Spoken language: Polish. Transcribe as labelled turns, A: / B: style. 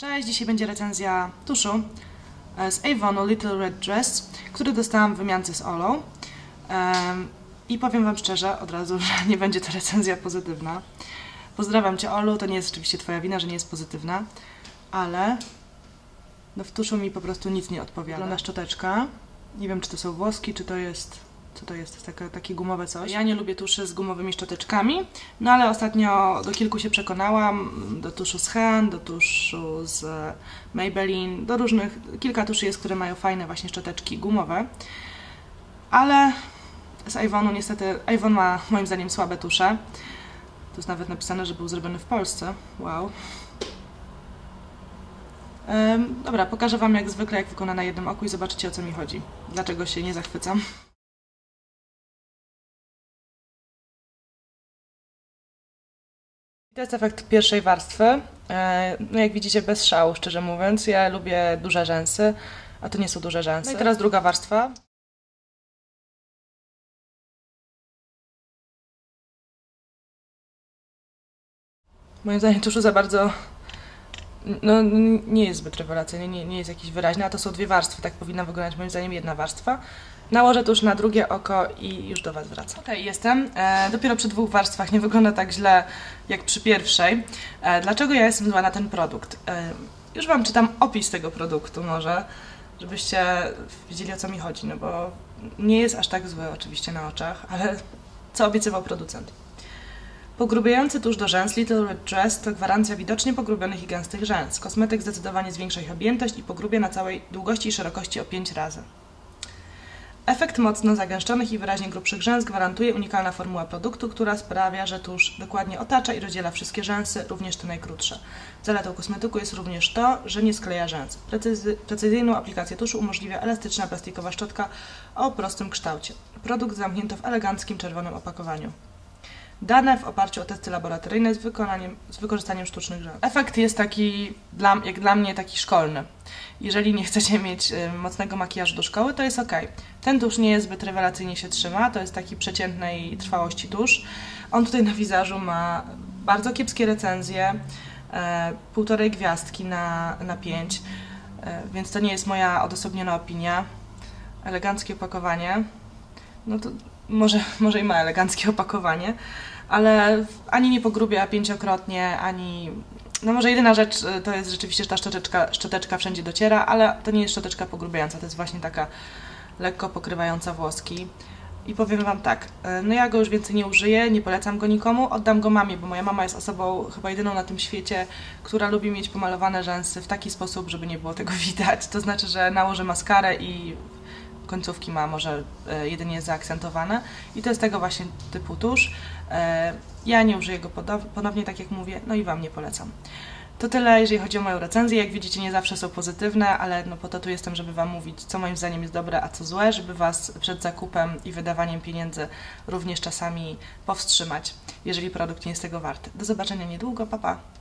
A: Cześć, dzisiaj będzie recenzja tuszu e, z Avonu Little Red Dress, który dostałam w wymiance z Olą. I powiem Wam szczerze od razu, że nie będzie to recenzja pozytywna. Pozdrawiam Cię Olu, to nie jest oczywiście Twoja wina, że nie jest pozytywna, ale no w tuszu mi po prostu nic nie odpowiada. Wygląda szczoteczka, nie wiem czy to są włoski, czy to jest... Co to jest? To jest takie, takie gumowe coś. Ja nie lubię tuszy z gumowymi szczoteczkami, no ale ostatnio do kilku się przekonałam. Do tuszu z Hen, do tuszu z Maybelline, do różnych... Kilka tuszy jest, które mają fajne właśnie szczoteczki gumowe. Ale z Avonu niestety... Avon ma moim zdaniem słabe tusze. Tu jest nawet napisane, że był zrobiony w Polsce. Wow. Dobra, pokażę Wam jak zwykle, jak wygląda na jednym oku i zobaczycie o co mi chodzi. Dlaczego się nie zachwycam. To jest efekt pierwszej warstwy. E, No jak widzicie, bez szału, szczerze mówiąc. Ja lubię duże rzęsy, a to nie są duże rzęsy. No i teraz druga warstwa. Moim zdaniem tuszu za bardzo no, n- nie jest zbyt rewelacyjny, nie, nie jest jakiś wyraźny, a to są dwie warstwy, tak powinna wyglądać moim zdaniem jedna warstwa. Nałożę tuż na drugie oko i już do Was wracam. Okej, jestem. E, dopiero przy dwóch warstwach nie wygląda tak źle jak przy pierwszej. E, dlaczego ja jestem zła na ten produkt? E, już Wam czytam opis tego produktu może, żebyście wiedzieli o co mi chodzi, no bo nie jest aż tak zły oczywiście na oczach, ale co obiecywał producent? Pogrubiający tusz do rzęs Little Red Dress to gwarancja widocznie pogrubionych i gęstych rzęs. Kosmetyk zdecydowanie zwiększa ich objętość i pogrubia na całej długości i szerokości o 5 razy. Efekt mocno zagęszczonych i wyraźnie grubszych rzęs gwarantuje unikalna formuła produktu, która sprawia, że tusz dokładnie otacza i rozdziela wszystkie rzęsy, również te najkrótsze. Zaletą kosmetyku jest również to, że nie skleja rzęs. Precyzy- precyzyjną aplikację tuszu umożliwia elastyczna plastikowa szczotka o prostym kształcie. Produkt zamknięto w eleganckim czerwonym opakowaniu. Dane w oparciu o testy laboratoryjne z, wykonaniem, z wykorzystaniem sztucznych rzęs. Efekt jest taki, dla, jak dla mnie, taki szkolny. Jeżeli nie chcecie mieć y, mocnego makijażu do szkoły, to jest ok. Ten tusz nie jest zbyt rewelacyjnie się trzyma, to jest taki przeciętnej trwałości tusz. On tutaj na wizażu ma bardzo kiepskie recenzje, e, półtorej gwiazdki na, na pięć, e, więc to nie jest moja odosobniona opinia. Eleganckie opakowanie. No to może, może i ma eleganckie opakowanie, ale ani nie pogrubia pięciokrotnie, ani... No może jedyna rzecz y, to jest rzeczywiście, że ta szczoteczka, szczoteczka wszędzie dociera, ale to nie jest szczoteczka pogrubiająca, to jest właśnie taka lekko pokrywająca włoski. I powiem Wam tak, y, no ja go już więcej nie użyję, nie polecam go nikomu, oddam go mamie, bo moja mama jest osobą chyba jedyną na tym świecie, która lubi mieć pomalowane rzęsy w taki sposób, żeby nie było tego widać. To znaczy, że nałożę maskarę i końcówki ma może e, jedynie zaakcentowane i to jest tego właśnie typu tusz. E, Ja nie użyję go ponownie, tak jak mówię, no i Wam nie polecam. To tyle, jeżeli chodzi o moją recenzję. Jak widzicie, nie zawsze są pozytywne, ale no po to tu jestem, żeby Wam mówić, co moim zdaniem jest dobre, a co złe, żeby Was przed zakupem i wydawaniem pieniędzy również czasami powstrzymać, jeżeli produkt nie jest tego warty. Do zobaczenia niedługo, pa pa!